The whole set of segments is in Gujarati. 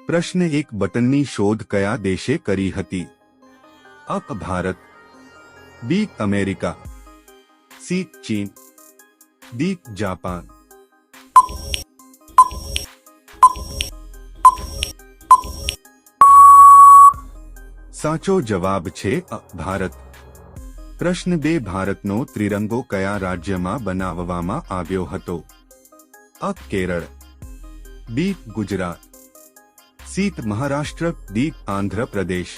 પ્રશ્ન એક બટનની શોધ કયા દેશે કરી હતી? અ ભારત બી અમેરિકા સી ચીન ડી જાપાન. સાચો જવાબ છે અ ભારત. પ્રશ્ન બે, ભારતનો ત્રિરંગો કયા રાજ્યમાં બનાવવામાં આવ્યો હતો? અ Kerala B Gujarat. C Maharashtra D Andhra Pradesh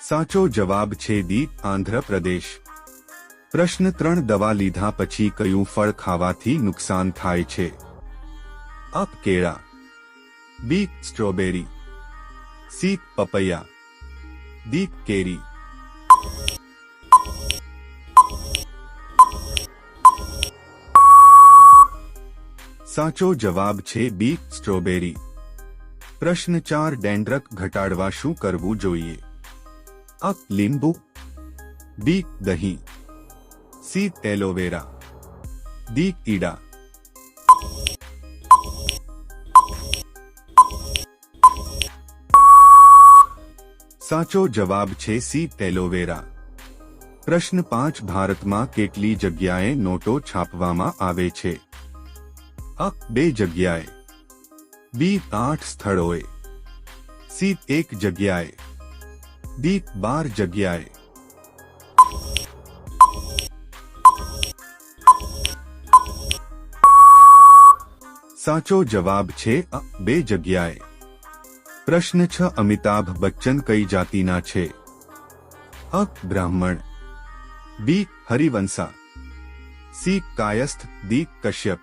સાચો જવાબ છે દી આંધ્ર પ્રદેશ પ્રશ્ન ત્રણ દવા લીધા પછી કયું ફળ ખાવાથી નુકસાન થાય છે અ કેળા બી સ્ટ્રોબેરી સી પપૈયા દી કેરી સાચો જવાબ છે બી સ્ટ્રોબેરી પ્રશ્ન ચાર ડેન્ડ્રક ઘટાડવા શું કરવું જોઈએ અ લીંબુ બી દહીં સી એલોવેરા ડી ઈડા સાચો જવાબ છે સી એલોવેરા પ્રશ્ન પાંચ ભારતમાં કેટલી જગ્યાએ નોટો છાપવામાં આવે છે અ બે જગ્યાએ. બી આઠ સ્થળોએ. સી એક જગ્યાએ. ડી બાર જગ્યાએ. સાચો જવાબ છે અ બે જગ્યાએ. પ્રશ્ન છ અમિતાભ બચ્ચન કઈ જાતિના છે? અ બ્રાહ્મણ. બી હરિવંશા. સી કાયસ્થ દી કશ્યપ.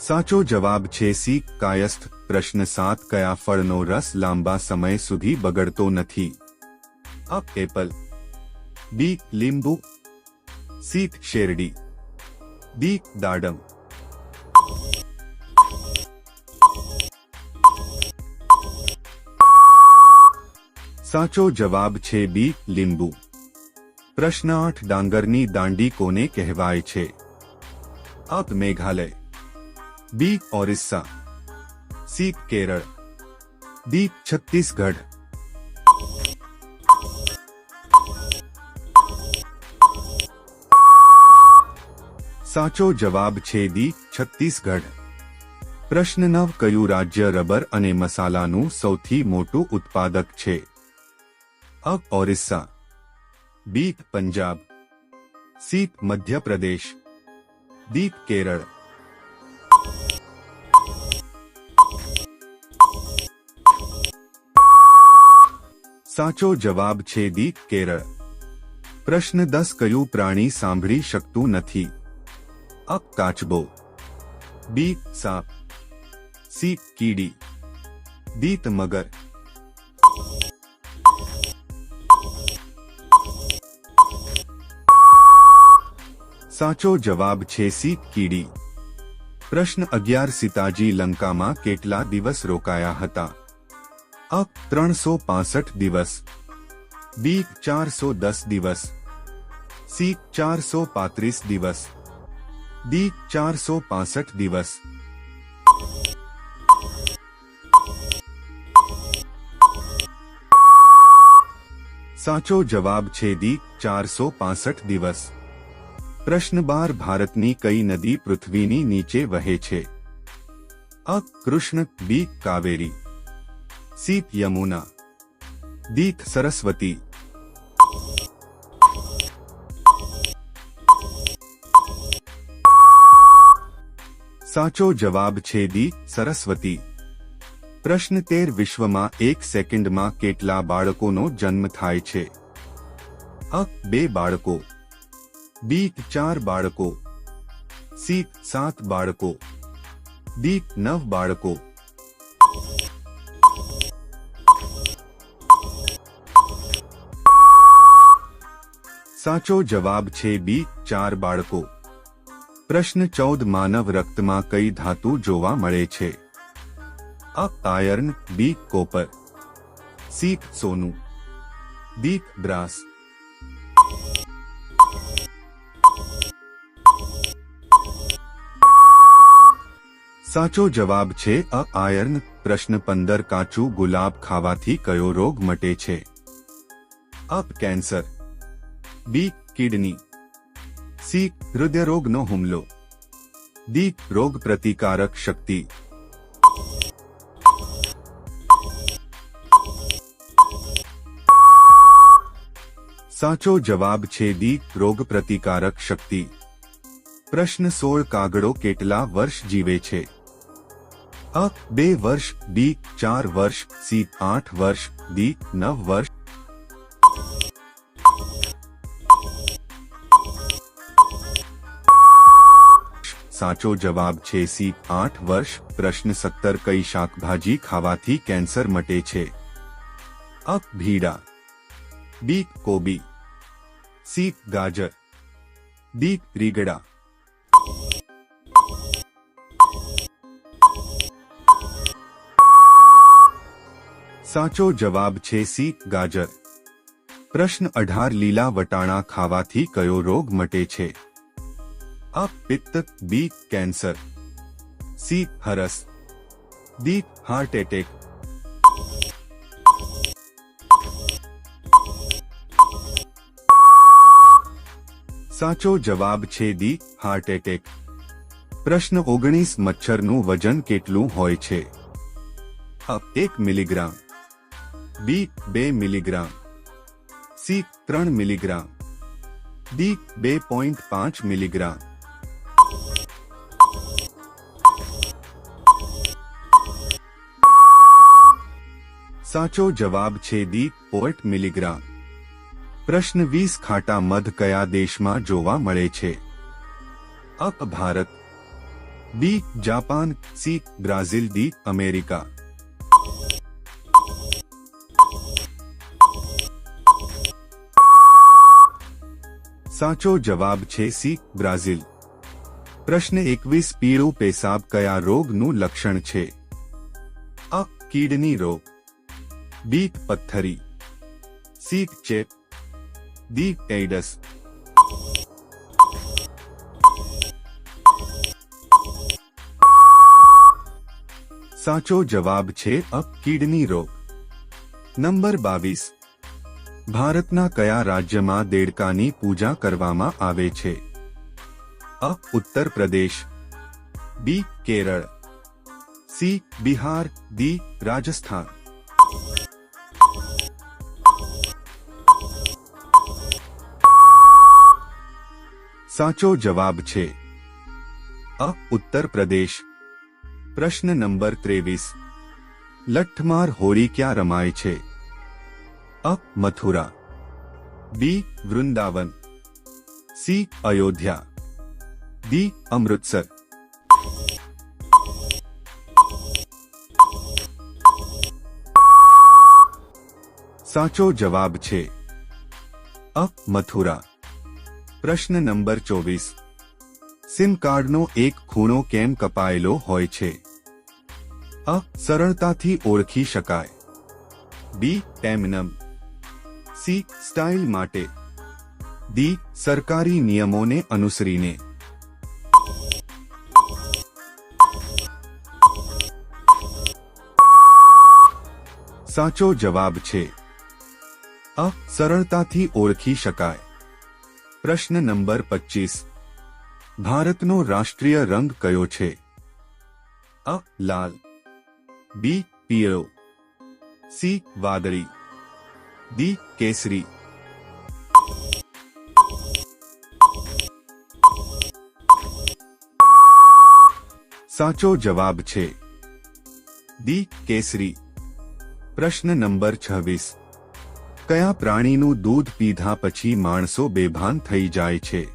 સાચો જવાબ છે સી કાયસ્થ પ્રશ્ન સાત કયા ફળનો રસ લાંબા સમય સુધી બગડતો નથી અ એપલ બી લીંબુ સી શેરડી ડી દાડમ સાચો જવાબ છે બી લીંબુ પ્રશ્ન આઠ ડાંગરની દાંડી કોને કહેવાય છે up Meghalaya B Orissa C Kerala D Chhattisgarh સાચો જવાબ છે દી છત્તીસગઢ પ્રશ્ન નવ કયું રાજ્ય રબર અને મસાલાનું સૌથી મોટું ઉત્પાદક છે અ Orissa B Punjab C Madhya Pradesh D Kerala સાચો જવાબ છે દી કેરળ પ્રશ્ન દસ કયું પ્રાણી સાંભળી શકતું નથી? અ, કાચબો. બી, સાપ. સી, કીડી. દીત, મગર. સાચો જવાબ છે સી, કીડી. પ્રશ્ન અગિયાર સીતાજી લંકામાં કેટલા દિવસ રોકાયા હતા? અ ત્રણસો પાસઠ દિવસ. બી ચારસો દસ દિવસ. સી ચારસો પાંત્રીસ દિવસ. ડી ચારસો પાસઠ દિવસ. સાચો જવાબ છે દી ચારસો પાસઠ દિવસ. પ્રશ્ન બાર, ભારતની કઈ નદી પૃથ્વીની નીચે વહે છે? અ, કૃષ્ણ, બી, કાવેરી. સી યમુના દી સરસ્વતી સાચો જવાબ છે દી સરસ્વતી પ્રશ્ન તેર વિશ્વમાં એક સેકન્ડમાં કેટલા બાળકોનો જન્મ થાય છે અ બે બાળકો બી ચાર બાળકો સી સાત બાળકો ડી નવ બાળકો સાચો જવાબ છે બી, ચાર બાળકો. પ્રશ્ન ચૌદ, માનવ રક્તમાં કઈ ધાતુ જોવા મળે છે? અ, આયર્ન, બી, કોપર. સી, સોનું. D, brass. સાચો જવાબ છે અ, આયર્ન. પ્રશ્ન પંદર, કાચું ગુલાબ ખાવાથી કયો રોગ મટે છે? Up cancer. બી કિડની સી હૃદયરોગનો હુમલો ડી રોગ પ્રતિકારક શક્તિ સાચો જવાબ છે ડી રોગ પ્રતિકારક શક્તિ પ્રશ્ન સોળ કાગડો કેટલા વર્ષ જીવે છે અ બે વર્ષ બી ચાર વર્ષ સી આઠ વર્ષ ડી નવ વર્ષ સાચો જવાબ છે સી આઠ વર્ષ પ્રશ્ન સત્તર કઈ શાકભાજી ખાવાથી કેન્સર મટે છે અ ભીડા બી કોબી સી ગાજર ડી રીગડા સાચો જવાબ છે સી ગાજર પ્રશ્ન અઢાર લીલા વટાણા ખાવાથી કયો રોગ મટે છે અ પિત્ત બી cancer C હરસ D heart attack સાચો જવાબ છે ડી હાર્ટ એટેક પ્રશ્ન ઓગણીસ મચ્છરનું વજન કેટલું હોય છે અ એક મિલીગ્રામ બી બે મિલીગ્રામ સી ત્રણ મિલીગ્રામ ડી બે પોઈન્ટ પાંચ મિલીગ્રામ સાચો જવાબ છે દી પોઈન્ટ મિલીગ્રામ. પ્રશ્ન વીસ, ખાટા મધ કયા દેશમાં જોવા મળે છે? અ Bharat. B, Japan. C, Brazil. D, America. સાચો જવાબ છે સી, બ્રાઝિલ. પ્રશ્ન એકવીસ, પીળું પેશાબ કયા રોગનું લક્ષણ છે? અ, કિડની રોગ. બી પથ્થરી સી ચેપ ડી એઇડસ સાચો જવાબ છે અ કિડની રોગ નંબર બાવીસ ભારતના કયા રાજ્યમાં દેડકાની પૂજા કરવામાં આવે છે અ Uttar Pradesh B Kerala C Bihar D Rajasthan સાચો જવાબ છે અ ઉત્તર પ્રદેશ પ્રશ્ન નંબર ત્રેવીસ લઠ્ઠમાર હોળી ક્યાં રમાય છે અ Mathura B Vrindavan C Ayodhya D Amritsar સાચો જવાબ છે અ મથુરા પ્રશ્ન નંબર ચોવીસ. સિમ કાર્ડનો એક ખૂણો કેમ કપાયેલો હોય છે? અ. સરળતાથી ઓળખી શકાય. બી. ટેમનમ. સી. સ્ટાઇલ માટે. ડી. સરકારી નિયમોને અનુસરીને. સાચો જવાબ છે. અ. સરળતાથી ઓળખી શકાય. પ્રશ્ન નંબર પચીસ ભારતનો રાષ્ટ્રીય રંગ કયો છે અ લાલ બી પીળો સી વાદળી ડી કેસરી સાચો જવાબ છે ડી કેસરી પ્રશ્ન નંબર છવ્વીસ કયા પ્રાણીનું દૂધ પીધા પછી માણસો બેભાન થઈ જાય છે?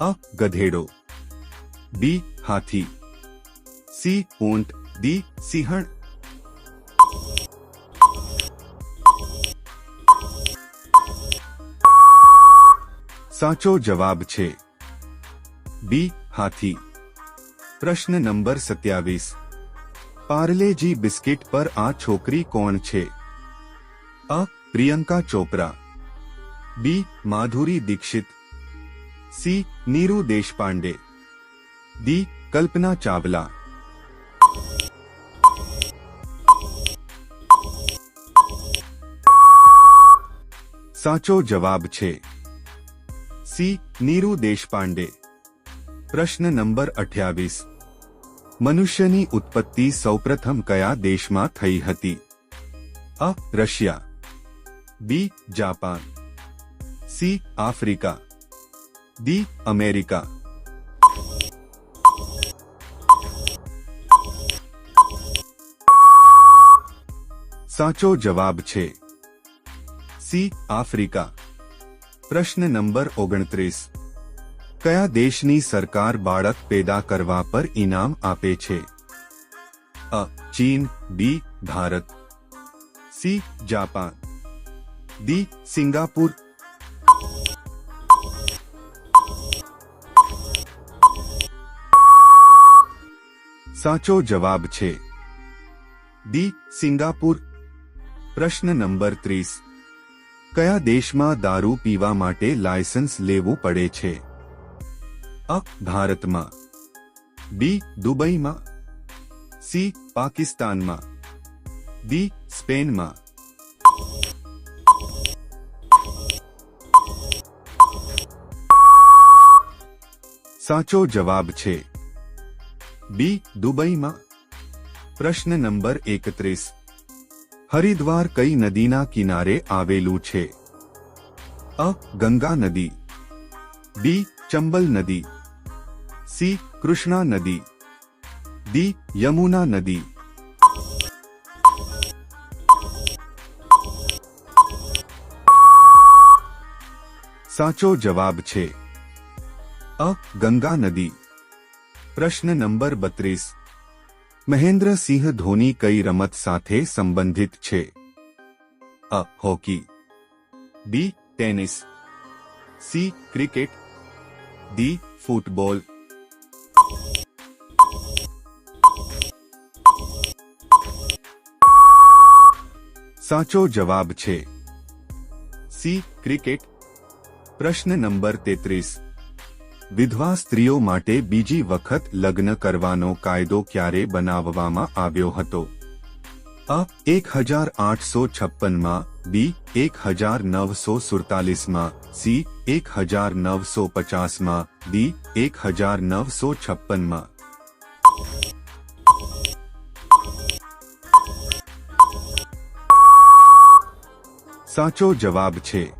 અ, ગધેડો. બી, હાથી. સી, ઊંટ. દી સિંહણ. સાચો જવાબ છે. બી, હાથી. પ્રશ્ન નંબર સત્યાવીસ. પાર્લેજી બિસ્કિટ પર આ છોકરી કોણ છે? અ Priyanka Chopra. B. Madhuri Dixit. C. Neeru Deshpande. D. Kalpana Chawla. સાચો જવાબ છે. સી. નીરુ દેશપાંડે. પ્રશ્ન નંબર અઠ્યાવીસ. મનુષ્યની ઉત્પત્તિ સૌપ્રથમ કયા દેશમાં થઈ હતી? અ. Russia. B Japan C Africa D America સાચો જવાબ છે. સી આફ્રિકા પ્રશ્ન નંબર ઓગણત્રીસ. કયા દેશની સરકાર બાળક પેદા કરવા પર ઇનામ આપે છે? અ, ચીન, B, Bharat. C Japan D Singapore સાચો જવાબ છે ડી સિંગાપુર પ્રશ્ન નંબર ત્રીસ કયા દેશમાં દારૂ પીવા માટે લાયસન્સ લેવું પડે છે અ ભારતમાં બી દુબઈમાં સી પાકિસ્તાનમાં ડી સ્પેનમાં સાચો જવાબ છે બી દુબઈમાં પ્રશ્ન નંબર એકત્રીસ હરિદ્વાર કઈ નદીના કિનારે આવેલું છે અ ગંગા નદી બી ચંબલ નદી સી કૃષ્ણા નદી ડી યમુના નદી સાચો જવાબ છે અ ગંગા નદી પ્રશ્ન નંબર બત્રીસ મહેન્દ્રસિંહ ધોની કઈ રમત સાથે સંબંધિત છે અ hockey B tennis C cricket D football સાચો જવાબ છે સી ક્રિકેટ પ્રશ્ન નંબર તેત્રીસ વિધવા સ્ત્રીઓ માટે બીજી વખત લગ્ન કરવાનો કાયદો ક્યારે બનાવવામાં આવ્યો હતો? અ એક હજાર આઠસો છપ્પનમાં, બી એક હજાર નવસો સુડતાલીસમાં, સી એક હજાર નવસો પચાસમાં, ડી એક હજાર નવસો છપ્પનમાં. સાચો જવાબ છે.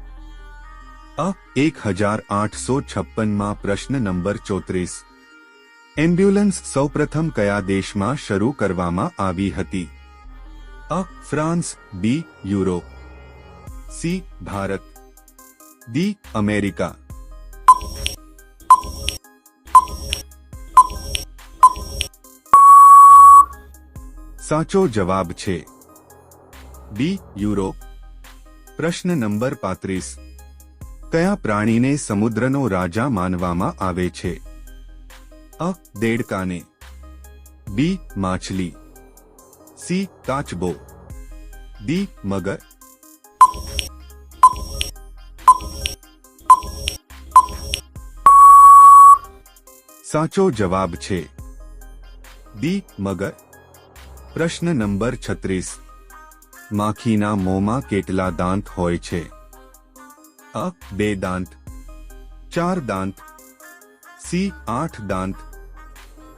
એક હજાર આઠસો છપ્પનમાં પ્રશ્ન નંબર ચોત્રીસ. એમ્બ્યુલન્સ સૌપ્રથમ કયા દેશમાં શરૂ કરવામાં આવી હતી? અ, France, B, Europe. C, Bharat. D, America. સાચો જવાબ છે. બી, યુરોપ. પ્રશ્ન નંબર પાંત્રીસ. કયા પ્રાણીને સમુદ્રનો રાજા માનવામાં આવે છે? અ. દેડકાને બી. માછલી સી. કાચબો ડી. મગર સાચો જવાબ છે ડી. મગર પ્રશ્ન નંબર છત્રીસ. માખીના મોંમાં કેટલા દાંત હોય છે? અ, બે દાંત. ચાર દાંત. સી, આઠ દાંત.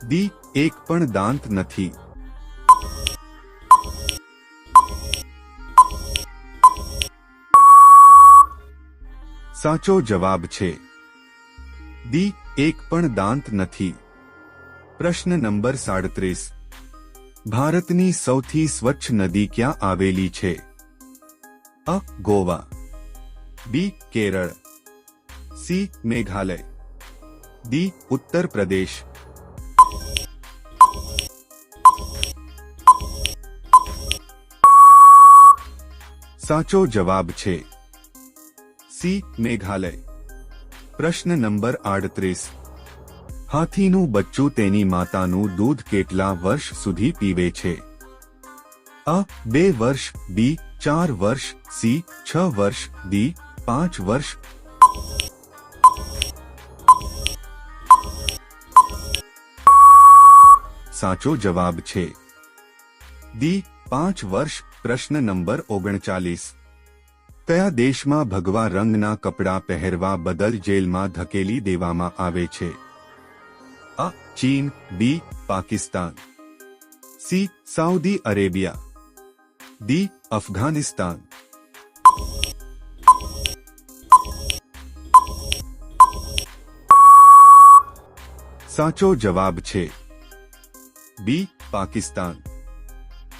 ડી, એક પણ દાંત નથી. સાચો જવાબ છે. ડી, એક પણ દાંત નથી. પ્રશ્ન નંબર સાડત્રીસ. ભારતની સૌથી સ્વચ્છ નદી ક્યાં આવેલી છે? અ, Goa. B Kerala C Meghalaya D Uttar Pradesh સાચો જવાબ છે સી મેઘાલય પ્રશ્ન નંબર આડત્રીસ હાથીનું બચ્ચું તેની માતાનું દૂધ કેટલા વર્ષ સુધી પીવે છે અ બે વર્ષ બી ચાર વર્ષ સી છ વર્ષ ડી પાંચ વર્ષ. સાચો જવાબ છે. દી પાંચ વર્ષ, પ્રશ્ન નંબર ઓગણચાલીસ. કયા દેશમાં ભગવા રંગના કપડાં પહેરવા બદલ જેલમાં ધકેલી દેવામાં આવે છે? અ, ચીન, B, Pakistan. C, Saudi Arabia. D Afghanistan. સાચો જવાબ છે. બી પાકિસ્તાન.